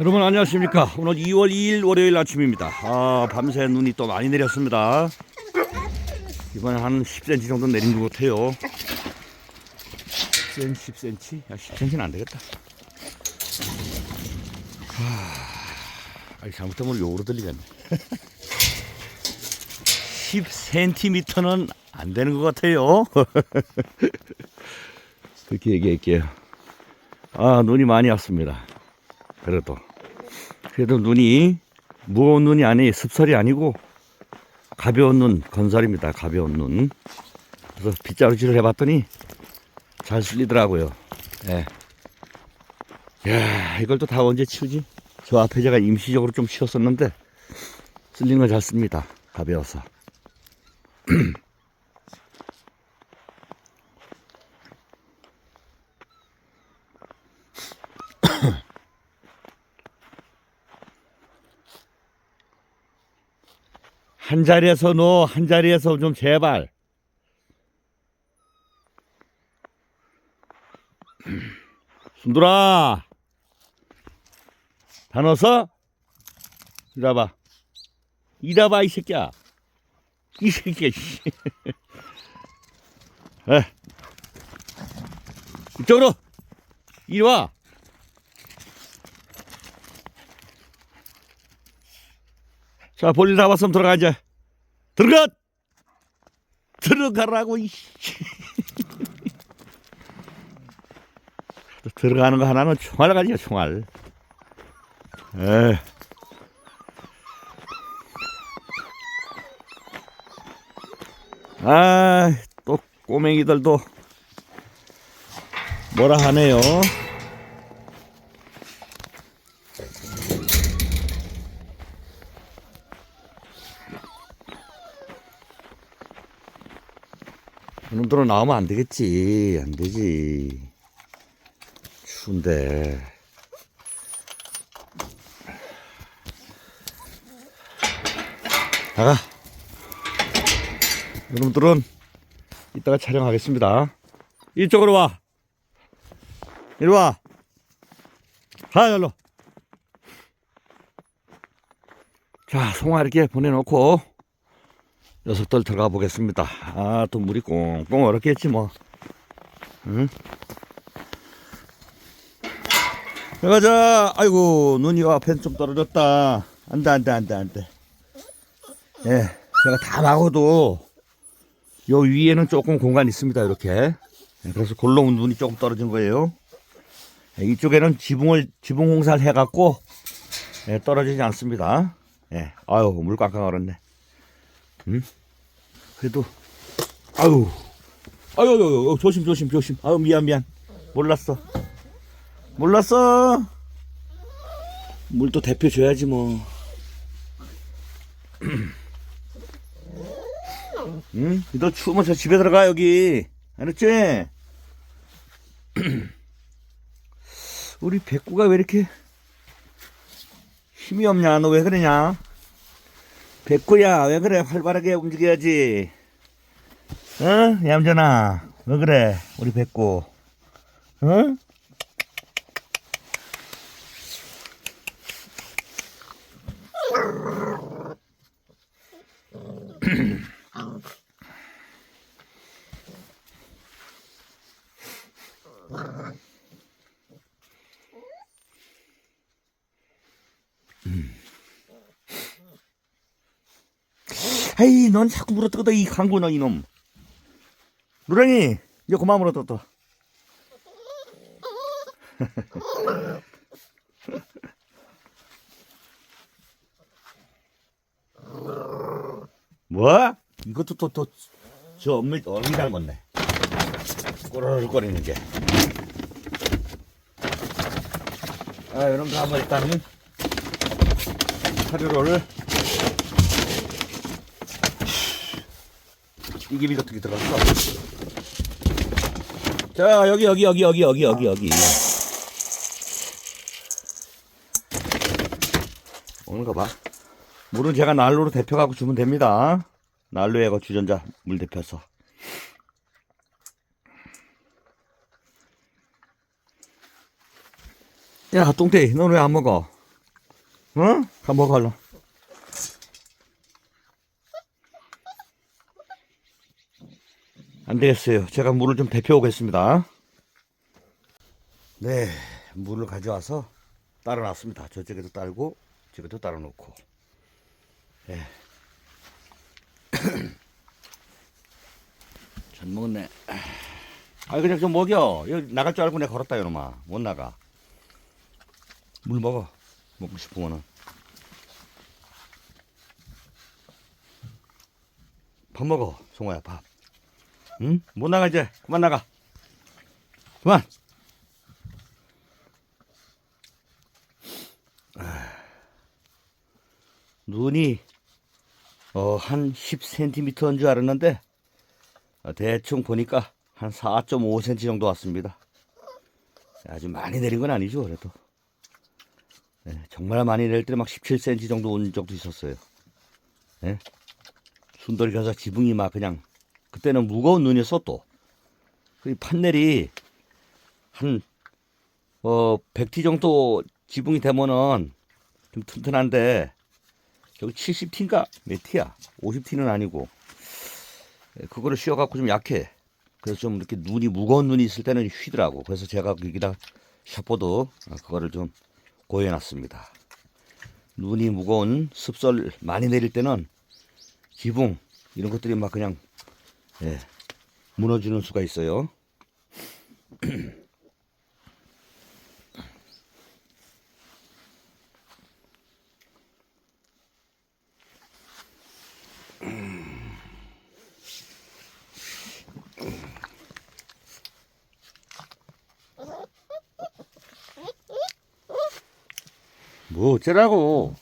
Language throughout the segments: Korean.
여러분 안녕하십니까? 오늘 2월 2일 월요일 아침입니다. 아 밤새 눈이 또 많이 내렸습니다. 이번에 한 10cm 정도 내린 것 같아요. 10cm 10cm? 야 10cm는 안 되겠다. 하... 아니 잘못하면 욕으로 들리겠네. 10cm는 안 되는 것 같아요. 그렇게 얘기할게요. 아 눈이 많이 왔습니다. 그래도 그래도 눈이 무거운 눈이 아니 습설이 아니고 가벼운 눈 건설입니다. 가벼운 눈. 그래서 빗자루질을 해봤더니 잘 쓸리더라고요. 예. 야 이걸 또 다 언제 치우지? 저 앞에 제가 임시적으로 좀 치웠었는데 쓸린 걸잘 씁니다. 가벼워서 한 자리에서 놓, 한 자리에서 좀 제발. 순돌아! 다 넣었어? 이라봐. 이라봐, 이 새끼야. 이 새끼야, 씨. 에. 이쪽으로! 이리 와! 자, 볼일 다 왔으면 들어가, 이제. 들어가! 들어가라고, 이 들어가는 거 하나는 총알 가지고, 총알. 에. 아, 또 꼬맹이들도 뭐라 하네요. 이놈들은 나오면 안 되겠지. 안 되지. 추운데. 나가. 여러분들은 이따가 촬영하겠습니다. 이쪽으로 와. 이리 와. 가, 열로. 자, 송아 이렇게 보내놓고 녀석들 들어가 보겠습니다. 아, 또 물이 꽁꽁 얼었겠지, 뭐. 응? 가자. 아이고, 눈이 앞엔 좀 떨어졌다. 안 돼, 안 돼, 안 돼, 안 돼. 예, 제가 다 막아도 요 위에는 조금 공간이 있습니다, 이렇게. 예, 그래서 골로운 눈이 조금 떨어진 거예요. 예, 이쪽에는 지붕을, 지붕 공사를 해갖고, 예, 떨어지지 않습니다. 예, 아유, 물 꽝꽝 얼었네. 음? 그래도 아유, 아유 조심 조심 조심. 아유 미안 미안. 몰랐어. 몰랐어. 물도 대표 줘야지 뭐. 응? 너 추우면 저 집에 들어가 여기. 알았지? 우리 백구가 왜 이렇게 힘이 없냐? 너 왜 그러냐 백구야 왜 그래? 활발하게 움직여야지. 어? 얌전아 왜 그래 우리 백구 어 에이 넌 자꾸 물어뜯어 이 강구너 이놈. 누렁이 이제 그만 물어뜯어. 뭐? 이것도 또 또 저 엄밀 얼굴 닮았네 꼬르륵거리는 게. 아, 이런 거 한번 일단은. 사료를 이게 비 어떻게 들어갔어? 자 여기 여기 여기 여기 여기 여기 여기 오는 거 봐. 물은 제가 난로로 데펴갖고 주면 됩니다. 난로에 그 주전자 물 데펴서. 야 똥대이 너는 왜 안 먹어? 응? 가 먹어 얼른. 안 되겠어요. 제가 물을 좀 데펴 오겠습니다. 네, 물을 가져와서 따라 놨습니다. 저쪽에도 따르고, 저쪽에도 따라 놓고. 예. 잘 먹네. 아, 그냥 좀 먹여. 여기 나갈 줄 알고 내가 걸었다, 이놈아. 못 나가. 물 먹어. 먹고 싶으면은. 밥 먹어, 송아야, 밥. 응? 못 나가, 이제. 그만 나가. 그만. 아, 눈이, 어, 한 10cm인 줄 알았는데, 어, 대충 보니까 한 4.5cm 정도 왔습니다. 아주 많이 내린 건 아니죠, 그래도. 네, 정말 많이 내릴 때는 막 17cm 정도 온 적도 있었어요. 네? 순돌이 가서 지붕이 막 그냥, 그때는 무거운 눈이었어, 또. 그 판넬이 한, 어, 100T 정도 지붕이 되면은 좀 튼튼한데, 저기 70T인가? 몇 T야? 50T는 아니고. 예, 그거를 씌워갖고 좀 약해. 그래서 좀 이렇게 눈이 무거운 눈이 있을 때는 휘더라고. 그래서 제가 여기다 샤보드 어, 그거를 좀 고해놨습니다. 눈이 무거운 습설 많이 내릴 때는 지붕 이런 것들이 막 그냥 예, 무너지는 수가 있어요. 뭐 어쩌라고.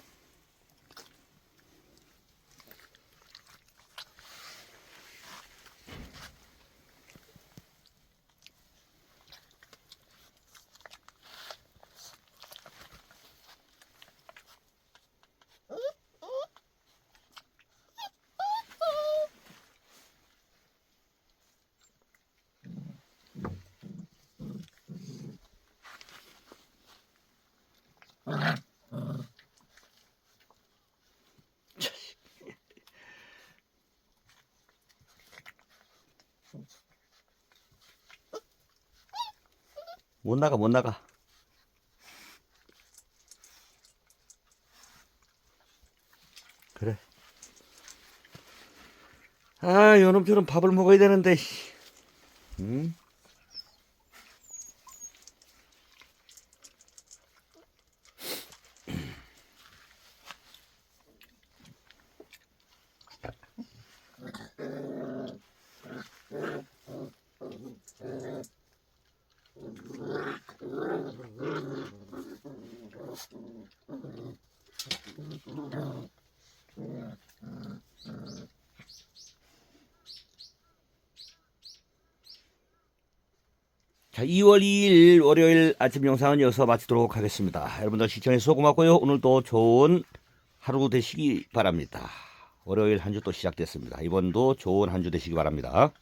못 나가 못 나가. 그래. 아, 요놈처럼 밥을 먹어야 되는데. 씨. 응? 자, 2월 2일 월요일 아침 영상은 여기서 마치도록 하겠습니다. 여러분들 시청해주셔서 고맙고요. 오늘도 좋은 하루 되시기 바랍니다. 월요일 한 주 또 시작됐습니다. 이번도 좋은 한 주 되시기 바랍니다.